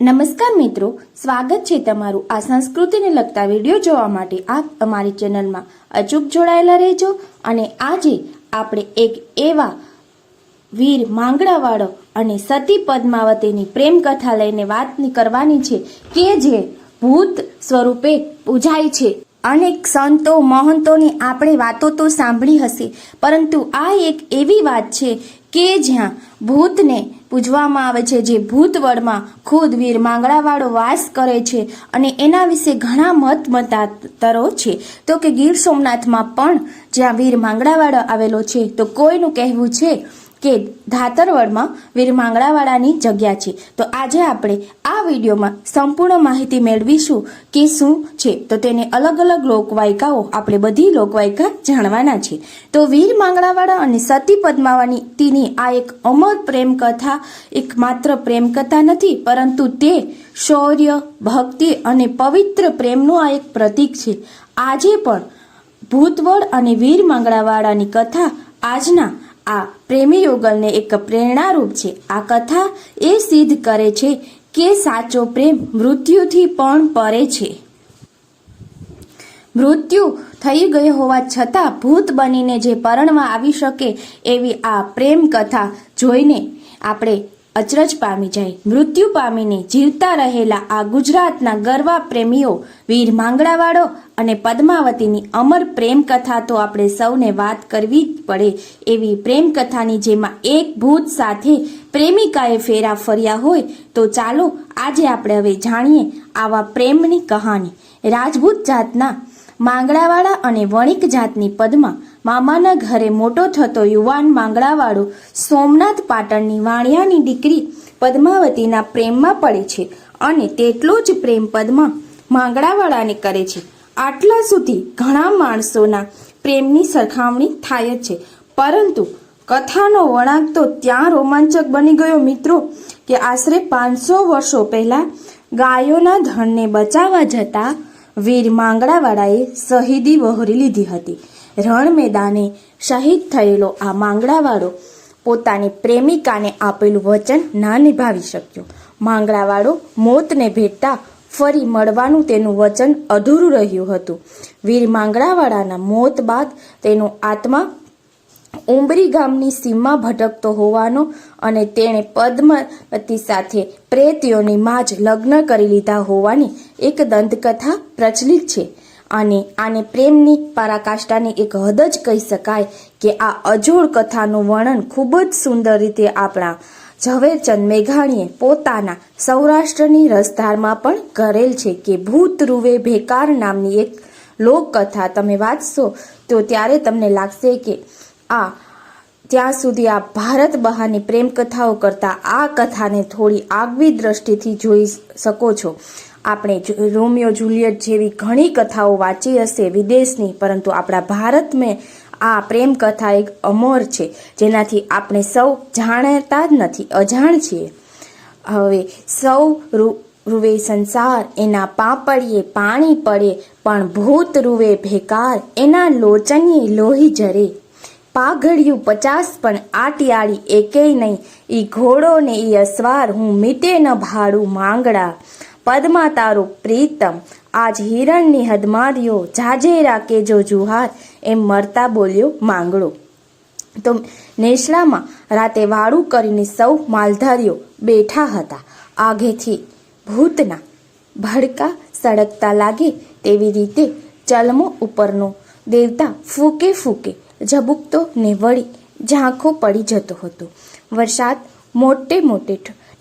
નમસ્કાર મિત્રો, સ્વાગત છે તમારું આ સંસ્કૃતિને લગતા વીડિયો જોવા માટે આપ અમારી ચેનલમાં અચૂક જોડાયેલા રહેજો અને આજે આપણે એક એવા વીર માંગડાવાળો અને સતી પદ્માવતીની પ્રેમ કથા લઈને વાત કરવાની છે કે જે ભૂત સ્વરૂપે પૂજાય છે. અનેક સંતો, મહંતોની આપણે વાતો તો સાંભળી હશે, પરંતુ આ એક એવી વાત છે કે જ્યાં ભૂતને પૂજવામાં આવે છે, જે ભૂતવળમાં ખુદ વીર માંગડાવાળો વાસ કરે છે અને એના વિશે ઘણા મત મતાંતરો છે. તો કે ગીર સોમનાથમાં પણ જ્યાં વીર માંગડાવાળો આવેલો છે, તો કોઈનું કહેવું છે કે ધાતરવડમાં વીર માંગડાવાળાની જગ્યા છે. તો આજે આપણે આ વિડીયોમાં સંપૂર્ણ માહિતી મેળવીશું કે શું છે. તો તેને અલગ અલગ લોકવાયકાઓ આપણે બધી લોકવાયકા જાણવાના છે. તો વીર માંગડાવાળા અને સતી પદ્માવતીની આ એક અમર પ્રેમ કથા એક માત્ર પ્રેમ નથી, પરંતુ તે શૌર્ય, ભક્તિ અને પવિત્ર પ્રેમનું આ એક પ્રતીક છે. આજે પણ ભૂતવળ અને વીર માંગડાવાળાની કથા આજના આ પ્રેમી યુગલને એક પ્રેરણારૂપ છે. આ કથા એ સિદ્ધ કરે છે કે સાચો પ્રેમ મૃત્યુથી પણ પરે છે. મૃત્યુ થઈ ગયો હોવા છતાં ભૂત બનીને જે પરણવા આવી શકે એવી આ પ્રેમ કથા જોઈને આપણે અચરજ પામી જાય. મૃત્યુ પામીને જીવતા રહેલા આ ગુજરાતના ગરવા પ્રેમીઓ, વીર માંગડાવાળો અને પદ્માવતીની અમર પ્રેમ કથા તો આપણે સૌને વાત કરવી જ પડે. એવી પ્રેમ કથાની જેમાં એક ભૂત સાથે પ્રેમિકાએ ફેરા ફર્યા હોય તો ચાલો આજે આપણે હવે જાણીએ આવા પ્રેમની કહાની. રાજપૂત જાતના માંગડાવાળા અને વણિક જાતની પદ્મા મામાના ઘરે મોટો થતો યુવાન માંગડાવાળો સોમનાથ પાટણની વાણિયાની દીકરી પદ્માવતીના પ્રેમમાં પડે છે અને તેટલો જ પ્રેમ પદ્મા માંગડાવાળાને કરે છે. આટલા સુધી ઘણા માણસોના પ્રેમની સરખામણી થાય છે. પરંતુ કથાનો વળાંક તો ત્યાં રોમાંચક બની ગયો મિત્રો કે આશરે પાંચસો વર્ષો પહેલા ગાયોના ધણને બચાવવા જતા વીર માંગડાવાળાએ શહીદી વહોરી લીધી હતી. રણ મેદાને શહીદ થયેલો આ માંગડાવાળો પોતાની પ્રેમિકાને આપેલું વચન ના નિભાવી શક્યો. માંગડાવાળો મોતને ભેટતા ફરી મળવાનું તેનું વચન અધૂરું રહ્યું હતું. વીર માંગડાવાળાના મોત બાદ તેનો આત્મા ઉંબરી ગામની સીમમાં ભટકતો હોવાનો અને તેણે પદ્માવતી સાથે પ્રેતીઓની માં જ લગ્ન કરી લીધા હોવાની એક દંતકથા પ્રચલિત છે. અને આને પ્રેમની પરાકાષ્ઠાની એક હદ જ કહી શકાય કે આ અજોડ કથાનું વર્ણન ખૂબ જ સુંદર રીતે આપણા ઝવેરચંદ મેઘાણીએ પોતાના સૌરાષ્ટ્રની રસધારમાં પણ કરેલ છે કે ભૂત રૂવે ભેકાર નામની એક લોકકથા. તમે વાંચશો તો ત્યારે તમને લાગશે કે આ ત્યાં સુધી આ ભારત બહારની પ્રેમ કથાઓ કરતાં આ કથાને થોડી આગવી દ્રષ્ટિથી જોઈ શકો છો. આપણે રોમિયો જુલિયટ જેવી ઘણી કથાઓ વાંચી હશે વિદેશની, પરંતુ આપણા ભારતમાં આ પ્રેમ કથા એક અમર છે, જેનાથી આપણે સૌ જાણતા જ નથી, અજાણ છીએ. હવે સૌ રૂવે સંસાર, એના પાપડીએ પાણી પડે, પણ ભૂત રૂવે ભેકાર, એના લોચનીએ લોહી જરે. પાઘડિયું પચાસ, પણ આટિયાળી એકેય નહીં, ઈ ઘોડો ને ઈ અસવાર, હું મીટે ન ભાડું માંગડા. પદ્મા તારું પ્રીતમ. આજ હિરણની હદમાર્યો જાજે રાખે જો જુહાર એમ મરતા બોલ્યો માંગડો તો નેસલામાં રાતે વાળું કરીને સૌ માલધારીઓ બેઠા હતા. આગેથી ભૂતના ભડકા સળગતા લાગે તેવી રીતે ચલમો ઉપરનો દેવતા ફૂકે ફૂકે ઝબુકતો ને વળી ઝાંખો પડી જતો હતો. વરસાદ મોટે મોટે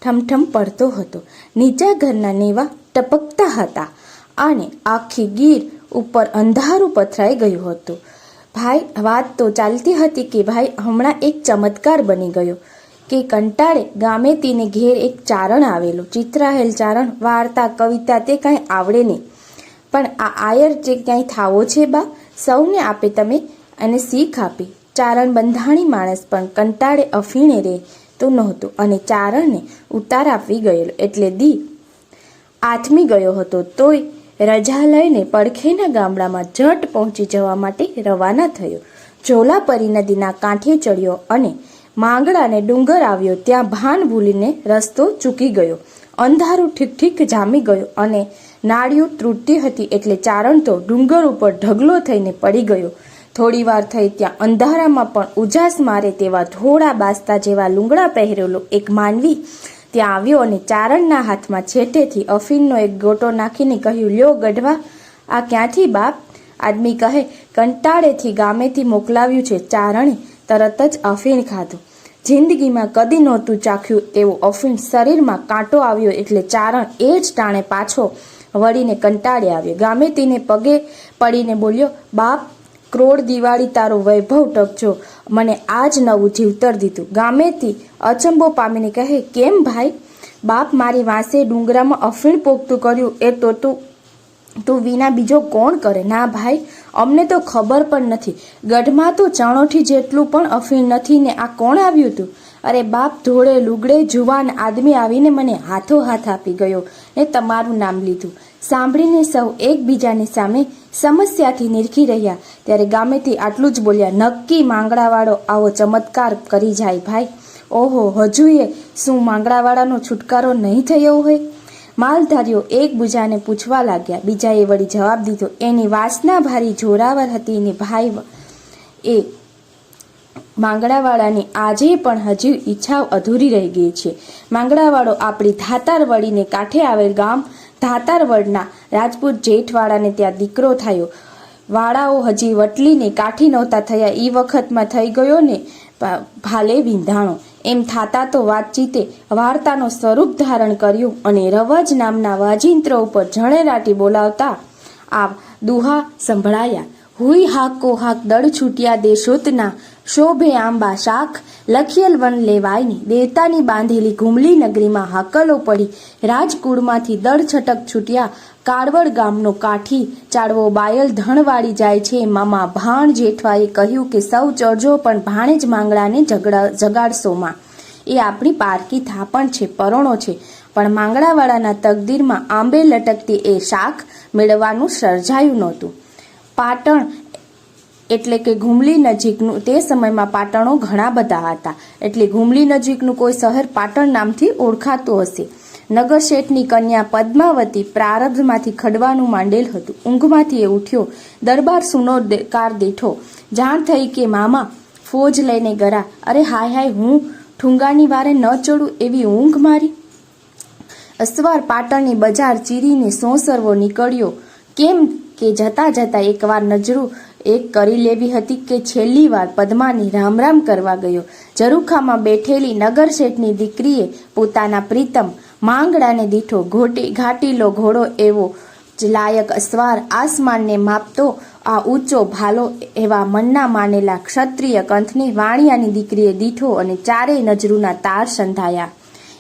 ઠમઠમ પડતો હતો. નીચા ઘરના નેવા ટપકતા હતા. અને આખી ગીર ઉપર અંધારું પથરાઈ ગયું હતું. ભાઈ, વાત તો ચાલતી હતી કે ભાઈ, હમણાં એક ચમત્કાર બની ગયો કે કંટાળે ગામે તેને ઘેર એક ચારણ આવેલું. ચિત્રાહેલ ચારણ, વાર્તા, કવિતા તે કાંઈ આવડે નહીં. પણ આ આયર જે ક્યાંય થાવો છે બા, સૌને આપે તમે અને શીખ આપી. ચારણ બંધાણી માણસ પણ કંટાળે અફીણે રહે. તો નહોતું અને ચારણને ઉતાર આપવી ગયેલો. એટલે દી આથમી ગયો હતો. તોય રજા લઈને પડખેના ગામડામાં જટ પહોંચી જવા માટે રવાના થયો. જોલાપરી નદીના કાંઠે ચડ્યો અને માંગડાને ડુંગર આવ્યો. ત્યાં ભાન ભૂલીને રસ્તો ચૂકી ગયો. અંધારું ઠીક ઠીક જામી ગયો અને નાળિયું તૂટતી હતી એટલે ચારણ તો ડુંગર ઉપર ઢગલો થઈને પડી ગયો. થોડી વાર થઈ ત્યાં અંધારામાં પણ ઉજાસ મારે તેવા ધોળા બાસ્તા જેવા લુંગડા પહેરેલો એક માનવી ત્યાં આવ્યો અને ચારણના હાથમાં છેટેથી અફીણનો એક ગોટો નાખીને કહ્યું, લ્યો ગઢવા, આ ક્યાંથી બાપ? આદમી કહે, કંટાળેથી ગામેથી મોકલાવ્યું છે ચારણે, તરત જ અફીણ ખાધું. જિંદગીમાં કદી નહોતું ચાખ્યું તેવું અફીણ શરીરમાં કાંટો આવ્યો એટલે ચારણ એ જ ટાણે પાછો વળીને કંટાળે આવ્યો. ગામેતીને પગે પડીને બોલ્યો, બાપ ક્રોડ દિવાળી તારો વૈભવ ટકજો. મને આજ નવું જીવતર દીધું. ગામેથી અચંબો પામીને કહે, કેમ ભાઈ? બાપ મારી વાંસે ડુંગરામાં અફીણ પોગતું કર્યું. એ તો તું તું વિના બીજો કોણ કરે? ના ભાઈ, અમને તો ખબર પણ નથી. ગઢમાં તો ચણોઠી જેટલું પણ અફીણ નથી ને આ કોણ આવ્યું તું? અરે બાપ, ધોળે લુગડે જુવાન આદમી આવીને મને હાથો હાથ આપી ગયો ને તમારું નામ લીધું. સાંભળીને સૌ એકબીજાની સામે સમસ્યાથી નિરખી રહ્યા. ત્યારે ગામેથી આટલું જ બોલ્યા, નક્કી માંગડાવાળો આવો ચમત્કાર કરી જાય ભાઈ. ઓહો હજુએ શું માંગડાવાળાનો છુટકારો નહીં થયો હોય? માલધારીઓ એકબીજાને પૂછવા લાગ્યા. બીજાએ વળી જવાબ દીધો, એની વાસના ભારી જોરાવર હતી ને ભાઈ એ માંગડાવાળાની આજે પણ હજી ઈચ્છા અધૂરી રહી ગઈ છે. માંગડાવાળો આપણી ધાતાર વળીને કાંઠે આવેલ ગામ ધાતારવડના રાજપૂત જેઠવાળાને ત્યાં દીકરો થયો. વાળાઓ હજી વટલીને કાઠી નહોતા થયા. એ વખતમાં થઈ ગયો ને ભાલે વિંધાણો. એમ થાતા તો વાતચીતે વાર્તાનો સ્વરૂપ ધારણ કર્યું અને રવજ નામના વાજિંત્ર ઉપર જણેરાટી બોલાવતા આ દુહા સંભળાયા. હુઈ હાકો હાક દળ છૂટ્યા દેશોતના શોભે આંબા શાખ લખિયલ વન લેવાયની, દેવતાની બાંધેલી ઘુમલી નગરીમાં હાકલો પડી, રાજકુળમાંથી દળ છટક છૂટ્યા, કાળવડ ગામનો કાઠી ચાળવો બાયલ ધણવાળી જાય છે. મામા ભાણ જેઠવાએ કહ્યું કે સૌ ચડજો પણ ભાણે જ માંગડાને જગડા જગાડશોમાં એ આપણી પારકી થાપણ છે, પરોણો છે. પણ માંગડાવાળાના તકદીરમાં આંબે લટકતી એ શાખ મેળવવાનું સર્જાયું નહોતું. પાટણ એટલે કે ઘુમલી નજીકનું તે સમયમાં પાટણો ઘણા બધા હતા. એટલે ઘુમલી નજીકનું કોઈ શહેર પાટણ નામથી ઓળખાતું હશે. નગર શેઠની કન્યા પદ્માવતી પ્રારબ્ધમાંથી ખડવાનું માંડેલ હતું. ઊંઘમાંથી એ ઉઠ્યો. દરબાર સુનો કાર દીઠો. જાણ થઈ કે, મામા, ફોજ લઈને ગરા. અરે હાય હાય, હું ઠુંગાની વારે ન ચડું એવી ઊંઘ મારી? અસવાર પાટણની બજાર ચીરીને સોંસરવો નીકળ્યો. કેમ કે જતા જતા એકવાર નજરું એક કરી લેવી હતી કે છેલ્લી વાર પદ્માની રામ રામ કરવા ગયો. ઝરૂખામાં બેઠેલી નગર શેઠની દીકરીએ પોતાના પ્રીતમ માંગડાને દીઠો ઘોટી ઘાટીલો ઘોડો એવો જ લાયક અસવાર આસમાનને માપતો આ ઊંચો ભાલો એવા મનના માનેલા ક્ષત્રિય કંથને વાણિયાની દીકરીએ દીઠો અને ચારેય નજરૂના તાર સંધાયા.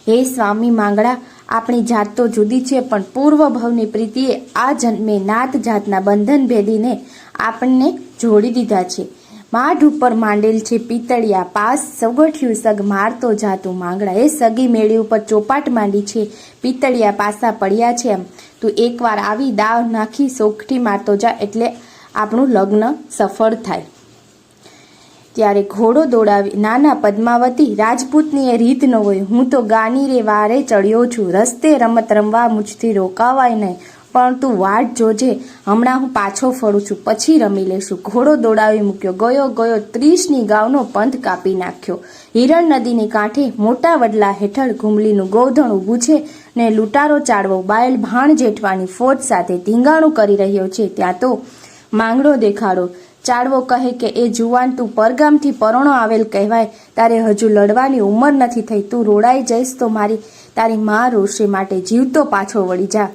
હે સ્વામી માંગડા આપણી જાત તો જુદી છે, પણ પૂર્વ ભવની પ્રીતિએ આ જન્મે નાત જાતના બંધન ભેદીને આપણને જોડી દીધા છે. માઢ ઉપર માંડેલ છે પિતળિયા, પાસ સગઠ્યું સગ મારતો જાતું માંગડા. એ સગી મેળી ઉપર ચોપાટ માંડી છે, પિતળિયા પાસા પડ્યા છે એમ. તું એકવાર આવી દાવ નાખી સોખઠી મારતો જા એટલે આપણું લગ્ન સફળ થાય. ત્યારે ઘોડો દોડાવી નાના પદ્માવતી રાજપૂતની એ રીત ન હોય. હું તો ગાની રે વારે ચડ્યો છું. રસ્તે રમત રમવા મુજથી રોકાવાય નહીં. પણ તું વાટ જોજે. હમણાં હું પાછો ફરું છું. પછી રમી લેશું ઘોડો દોડાવી મૂક્યો. ગયો ગયો ત્રીસની ગાવનો પંથ કાપી નાખ્યો. હિરણ નદીની કાંઠે મોટા વડલા હેઠળ ઘુમલીનું ગોધણ ઊભું છે ને લૂંટારો ચાળવો. બાયલ ભાણ જેઠવાની ફોજ સાથે ધીંગાણું કરી રહ્યો છે. ત્યાં તો માંગડો દેખાડો. ચાળવો કહે કે, એ જુવાન તું પરગામથી પરોણો આવેલ કહેવાય. તારે હજુ લડવાની ઉંમર નથી થઈ. તું રોડાઈ જઈશ તો મારી, તારી મા રોશે માટે જીવતો પાછો વળી જા.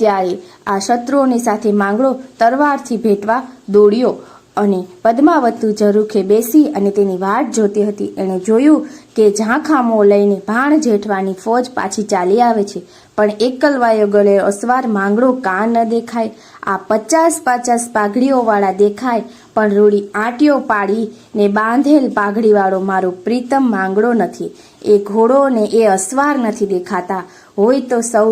ત્યારે આ શત્રુઓની સાથે માંગડો તરવારથી ભેટવા દોડ્યો. અને પદ્માવતુ ઝરૂખે બેસી અને તેની વાટ જોતી હતી. એણે જોયું કે ઝાંખામો લઈને ભાણ જેઠવાની ફોજ પાછી ચાલી આવે છે. પણ એકલવાયો ગળે અસવાર માંગડો કાન ન દેખાય. આ પચાસ પચાસ પાઘડીઓવાળા દેખાય, પણ રૂડી આંટીઓ પાડીને બાંધેલ પાઘડીવાળો મારો પ્રીતમ માંગડો નથી. એ ઘોડો ને એ અસવાર નથી દેખાતા. હોય તો સૌ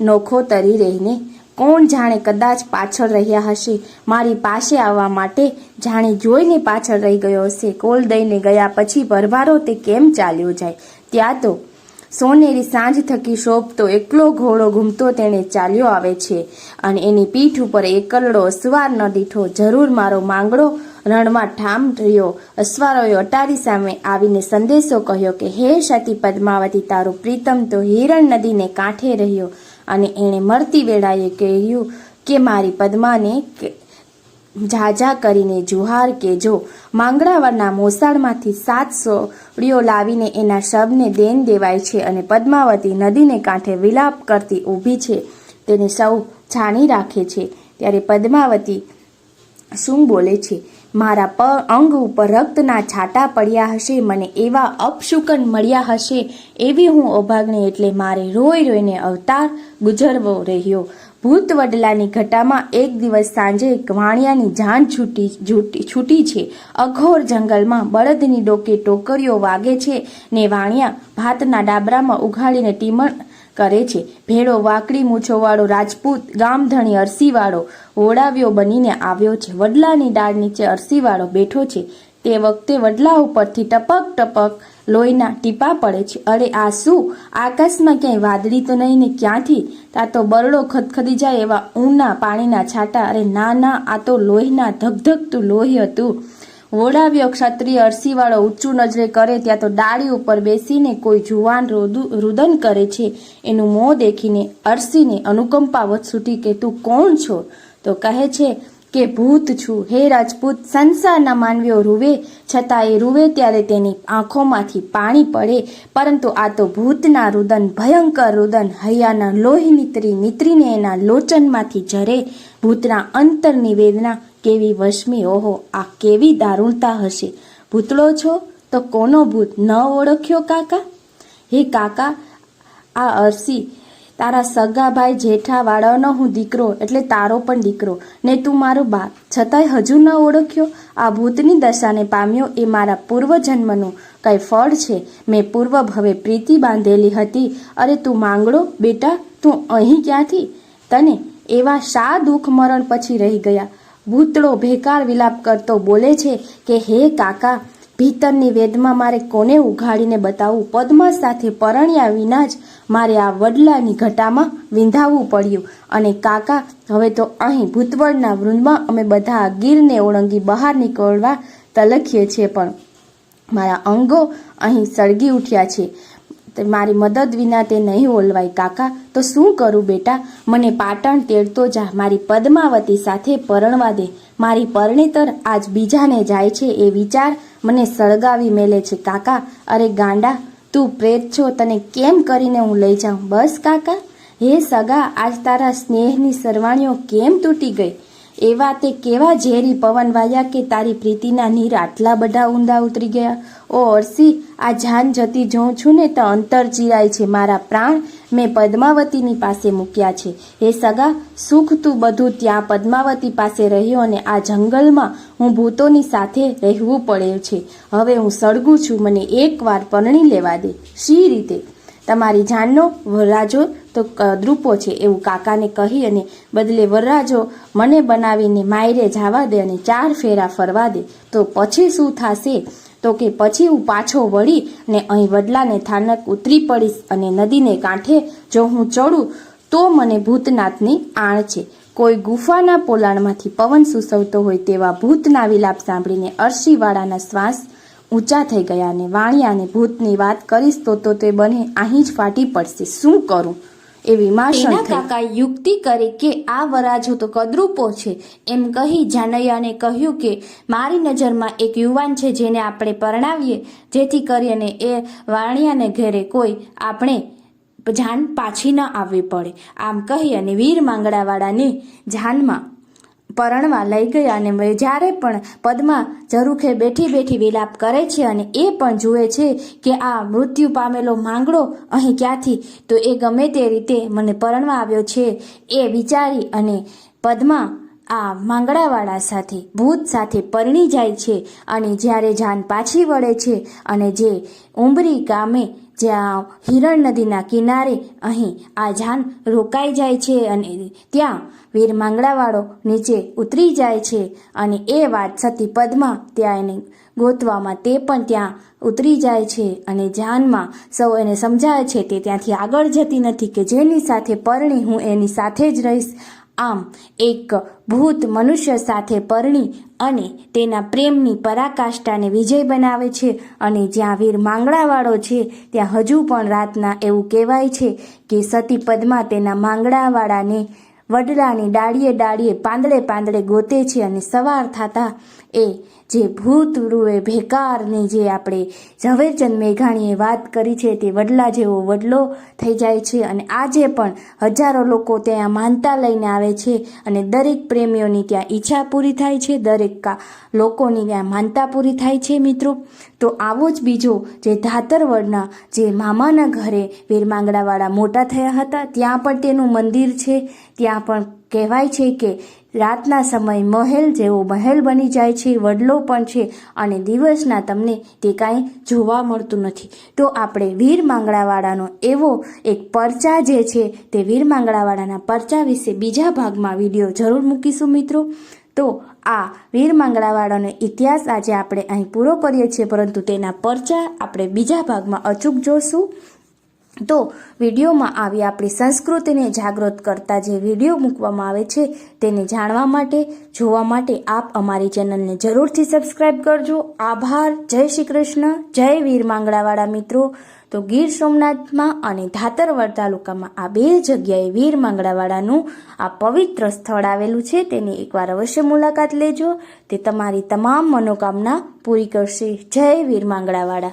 નોખો તરી રહીને કોણ જાણે કદાચ પાછળ રહ્યા હશે? મારી પાસે આવવા માટે જાણે જોઈને પાછળ રહી ગયો હશે. કોલ દઈને ગયા પછી ભરભારો તે કેમ ચાલ્યો જાય? ત્યાં તો સોનેરી સાંજ થકી શોભતો એકલો ઘોડો ઘૂમતો તેણે ચાલ્યો આવે છે અને એની પીઠ ઉપર એકલડો અસવાર ન દીઠો જરૂર મારો માંગડો રણમાં ઠામ રહ્યો. અસવારોએ અટારી સામે આવીને સંદેશો કહ્યો કે, હે સતી પદ્માવતી, તારો પ્રીતમ તો હિરણ નદીને કાંઠે રહ્યો. અને એણે મળતી વેળાએ કહ્યું કે, મારી પદ્માને ઝાઝા કરીને જુહાર કે જો માંગડાવાળના મોસાળમાંથી સાત સોળીઓ લાવીને એના શબને દેન દેવાય છે અને પદ્માવતી નદીને કાંઠે વિલાપ કરતી ઊભી છે. તેને સૌ જાણી રાખે છે. ત્યારે પદ્માવતી શું બોલે છે? મારા પ, અંગ ઉપર રક્તના છાંટા પડ્યા હશે, મને એવા અપશુકન મળ્યા હશે, એવી હું અભાગણી એટલે મારે રોઈ રોઈને અવતાર ગુજરવો રહ્યો. ભૂત વડલાની ઘટામાં એક દિવસ સાંજે વાણિયાની જાન છૂટી છૂટી છે. અઘોર જંગલમાં બળદની ડોકે ટોકરીઓ વાગે છે ને વાણિયા ભાતના ડાબરામાં ઉઘાડીને ટીમણ કરે છે. ભેળો વાકડી મૂછોવાળો રાજપૂત ગામધણી અરસીવાળો ઓડાવ્યો બનીને આવ્યો છે. વડલાની ડાળ નીચે અરસીવાળો બેઠો છે. તે વખતે વડલા ઉપરથી ટપક ટપક લોહીના ટીપા પડે છે. અરે આ શું? આકાશમાં ક્યાંય વાદળી તો નહીં ને ક્યાંથી? તા તો બરડો ખદખદી જાય એવા ઊના પાણીના છાંટા. અરે ના ના, આ તો લોહીના ધગધગતું લોહી હતું. વોડાવ્યો ક્ષત્રિય અરસીવાળો ઊંચું નજરે કરે ત્યાં તો ડાળી ઉપર બેસીને કોઈ જુવાન રોદુ, રુદન કરે છે. એનું મોં દેખીને અરસીને અનુકંપાવત છૂટી કે, તું કોણ છો? તો કહે છે કે, ભૂત છું. હે રાજપૂત, સંસારના માનવીઓ રૂવે. છતાં એ રૂવે ત્યારે તેની આંખોમાંથી પાણી પડે. પરંતુ આ તો ભૂતના રુદન, ભયંકર રુદન, હૈયાના લોહી નીતરી, નીતરીને એના લોચનમાંથી જરે ભૂતના અંતરની વેદના કેવી વશમી, ઓહો, આ કેવી દારૂણતા હશે. ભૂતળો છો તો કોનો ભૂત? ન ઓળખ્યો કાકા? હે કાકા, આ અરસી, તારા સગા ભાઈ જેઠા વાળાનો હું દીકરો, એટલે તારો પણ દીકરો. ને તું મારો બાપ. છતાંય હજુ ન ઓળખ્યો? આ ભૂતની દશાને પામ્યો એ મારા પૂર્વજન્મનું. કંઈ ફળ છે? મેં પૂર્વ ભવે પ્રીતિ બાંધેલી હતી. અરે તું માંગડો, બેટા, તું અહીં ક્યાંથી? તને એવા શા દુઃખ મરણ પછી રહી ગયા? ભૂતળો ભેકાર વિલાપ કરતો બોલે છે કે, હે કાકા, ભીતરની વેદમાં મારે કોને ઉઘાડીને બતાવવું પદ્મા સાથે પરણ્યા વિના જ મારે આ વડલાની ઘટામાં વિંધાવવું પડ્યું. અને કાકા, હવે તો અહીં ભૂતવળના વૃંદમાં અમે બધા ગીરને ઓળંગી બહાર નીકળવા તલખીએ છીએ પણ મારા અંગો અહીં સળગી ઉઠ્યા છે. મારી મદદ વિના તે નહીં ઓલવાય, કાકા. તો શું કરું બેટા? મને પાટણ તેડતો જા. મારી પદ્માવતી સાથે પરણવા દે. મારી પરણેતર આજ બીજાને જાય છે એ વિચાર મને સળગાવી મેલે છે, કાકા. અરે ગાંડા, તું પ્રેત છો. તને કેમ કરીને હું લઈ જાઉં? બસ, કાકા. હે સગા, આજ તારા સ્નેહની સરવાણીઓ કેમ તૂટી ગઈ? એવા તે કેવા ઝેરી પવન વાયા કે તારી પ્રીતિના નીર આટલા બધા ઊંડા ઉતરી ગયા? ઓ અરસી, આ જાન જતી જોઉં છું ને તો અંતર ચીરાય છે. મારા પ્રાણ મેં પદ્માવતીની પાસે મૂક્યા છે. હે સગા, સુખ તું બધું ત્યાં પદ્માવતી પાસે રહ્યો અને આ જંગલમાં હું ભૂતોની સાથે રહેવું પડે છે. હવે હું સળગું છું. મને એકવાર પરણી લેવા દે. શી રીતે? તમારી જાનનો વરરાજો તો દ્રુપો છે એવું કાકાને કહી અને બદલે વરરાજો મને બનાવીને માયરે જવા દે અને ચાર ફેરા ફરવા દે. તો પછી શું થશે? તો કે પછી હું પાછો વળી ને અહીં વડલાને થાનક ઉતરી પડીશ અને નદીને કાંઠે જો હું ચડું તો મને ભૂતનાથની આણ છે. કોઈ ગુફાના પોલાણમાંથી પવન સુસવતો હોય તેવા ભૂતના વિલાપ સાંભળીને અરશીવાળાના શ્વાસ ઊંચા થઈ ગયા અને વાણિયાને ભૂતની વાત કરીશ તો તો તે બને અહીં જ ફાટી પડશે. શું કરું? એ વિમાશન એના કાકા યુક્તિ કરી કે આ વરાજો તો કદરૂપો છે. એમ કહી જાનૈયાને કહ્યું કે મારી નજરમાં એક યુવાન છે જેને આપણે પરણાવીએ જેથી કરીને એ વાણિયાને ઘરે કોઈ આપણે જાન પાછી ન આવવી પડે. આમ કહી અને વીર માંગડાવાળાની જાનમાં પરણવા લઈ ગયા અને જ્યારે પણ પદ્મા ઝરૂખે બેઠી બેઠી વિલાપ કરે છે અને એ પણ જુએ છે કે આ મૃત્યુ પામેલો માંગડો અહીં ક્યાંથી? તો એ ગમે તે રીતે મને પરણવા આવ્યો છે. એ વિચારી અને પદ્મા આ માંગડાવાળા સાથે, ભૂત સાથે પરણી જાય છે અને જ્યારે જાન પાછી વળે છે અને જે ઉંબરી ગામે જ્યાં હિરણ નદીના કિનારે અહીં આ જાન રોકાઈ જાય છે અને ત્યાં વીર માંગડાવાળો નીચે ઉતરી જાય છે અને એ વાત સતી પદમાં ત્યાં એને ગોતવામાં તે પણ ત્યાં ઉતરી જાય છે અને જાનમાં સૌ એને સમજાવે છે તે ત્યાંથી આગળ જતી નથી કે જેની સાથે પરણી હું એની સાથે જ રહીશ. આમ એક ભૂત મનુષ્ય સાથે પરણી અને તેના પ્રેમની પરાકાષ્ઠાને વિજય બનાવે છે અને જ્યાં વીર માંગડાવાળો છે, ત્યાં હજુ પણ રાતના એવું કહેવાય છે કે સતી પદ્મા તેના માંગડાવાળાને વડલાની ડાળીએ ડાળીએ પાંદડે પાંદડે ગોતે છે અને સવાર થતાં એ જે ભૂતરૂએ ભેકારની જે આપણે ઝવેરચંદ મેઘાણીએ વાત કરી છે તે વડલા જેવો વડલો થઈ જાય છે અને આજે પણ હજારો લોકો ત્યાં માનતા લઈને આવે છે અને દરેક પ્રેમીઓની ત્યાં ઈચ્છા પૂરી થાય છે, દરેક કા લોકોની ત્યાં માનતા પૂરી થાય છે મિત્રો. તો આવો જ બીજો જે ધાતરવડના જે મામાના ઘરે વીરમાંગડાવાળા મોટા થયા હતા, ત્યાં પણ તેનું મંદિર છે. ત્યાં પણ કહેવાય છે કે રાતના સમય મહેલ જેવો મહેલ બની જાય છે, વડલો પણ છે અને દિવસના તમને તે કાંઈ જોવા મળતું નથી. તો આપણે વીર માંગડાવાળાનો એવો એક પરચા જે છે તે વીર માંગડાવાળાના પરચા વિશે બીજા ભાગમાં વીડિયો જરૂર મૂકીશું મિત્રો. તો આ વીર માંગડાવાળાનો ઇતિહાસ આજે આપણે અહીં પૂરો કરીએ છીએ, પરંતુ તેના પરચા આપણે બીજા ભાગમાં અચૂક જોશું. તો વિડીયોમાં આવી આપણી સંસ્કૃતિને જાગૃત કરતા જે વીડિયો મૂકવામાં આવે છે તેને જાણવા માટે, જોવા માટે આપ અમારી ચેનલને જરૂરથી સબસ્ક્રાઈબ કરજો. આભાર. જય શ્રી કૃષ્ણ. જય વીર માંગડાવાળા મિત્રો. તો ગીર સોમનાથમાં અને ધાતરવડ તાલુકામાં આ બે જગ્યાએ વીર માંગડાવાળાનું આ પવિત્ર સ્થળ આવેલું છે. તેની એકવાર અવશ્ય મુલાકાત લેજો. તે તમારી તમામ મનોકામના પૂરી કરશે. જય વીર માંગડાવાળા.